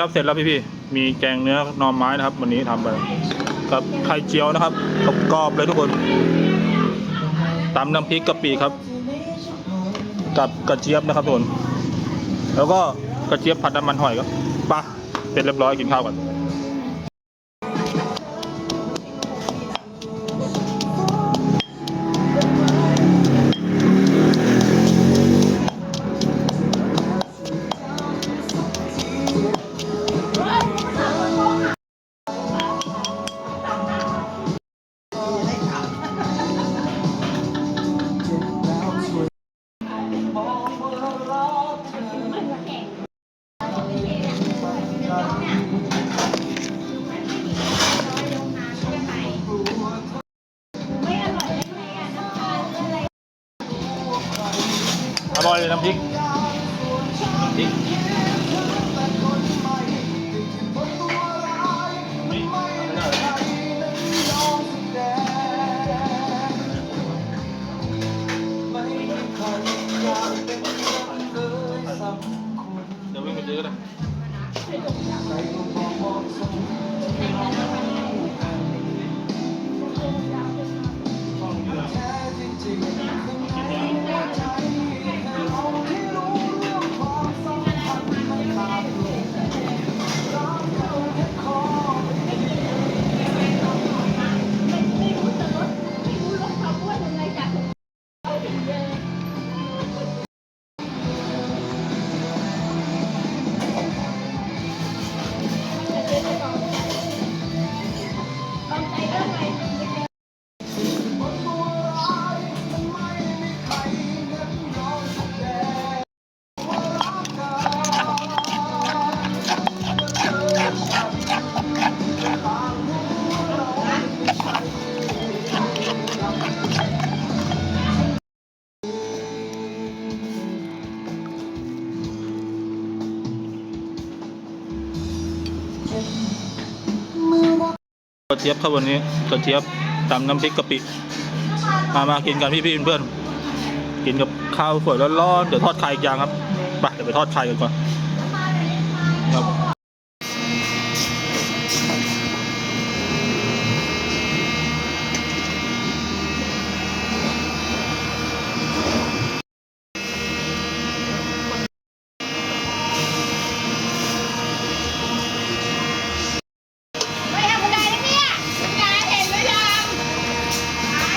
ครับเสร็จแล้วพี่พี่มีแกงเนื้อนอมไม้นะครับ วันนี้ทำไปกับไข่เจียวนะครับกรอบเลยทุกคนตำน้ำพริกกะปิครับ กับกระเจี๊ยบนะครับทุกคนแล้วก็กระเจี๊ยบผัดน้ำมันหอยครับไปะเสร็จเรียบร้อยกินข้าวกัน อร่อยเลยน้ำพริกน้ำพริกเดี๋ยววิ่งไปซื้อก็ได้ กระเทียบครับวันนี้กระเทียบตำน้ำพริกกะปิ มามากินกันพี่ๆเพื่อนๆกินกับข้าวสวยร้อนๆเดี๋ยวทอดไข่อีกอย่างครับไปเดี๋ยวไปทอดไข่กันก่อนครับ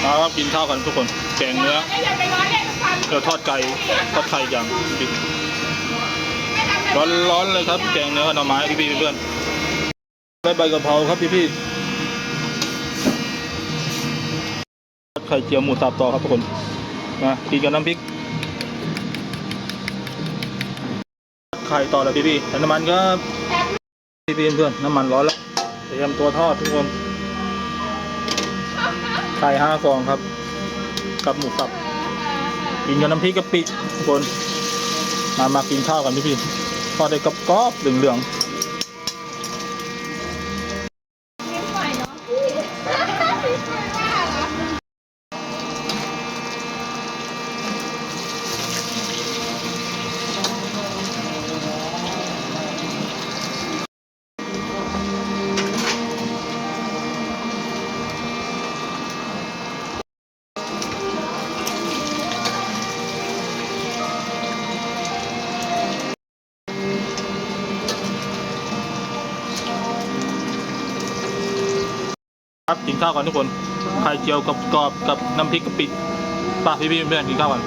มาครับกินข้าวกันทุกคนแกงเนื้อไม่อยากไปร้อนเดี๋ยวทอดไก่ทอดไข่อย่างร้อนร้อนๆเลยครับ แกงเนื้อหน่อไม้พี่พี่ๆเพื่อนได้ใบกะเพราครับพี่พี่ไข่เจียวหมูสับต่อครับทุกคนมากินกับน้ำพริกไข่ต่อเลยพี่พี่ๆใส่น้ำมันครับพี่พี่ๆเพื่อนน้ำมันร้อนแล้วเตรียมตัวทอดทุกคน ข่ห้าฟองครับ กับหมูสับ กินกับน้ำพริกกะปิทุกคน มามากินข้าวกันพี่พี่ทอดได้กรอบๆเหลืองๆ ครับกินข้าวก่อนทุกคนไข่เจียวกับกรอบกับน้ำพริกกะปิป่ะพี่พี่ๆเพื่อนๆกินข้าวก่อน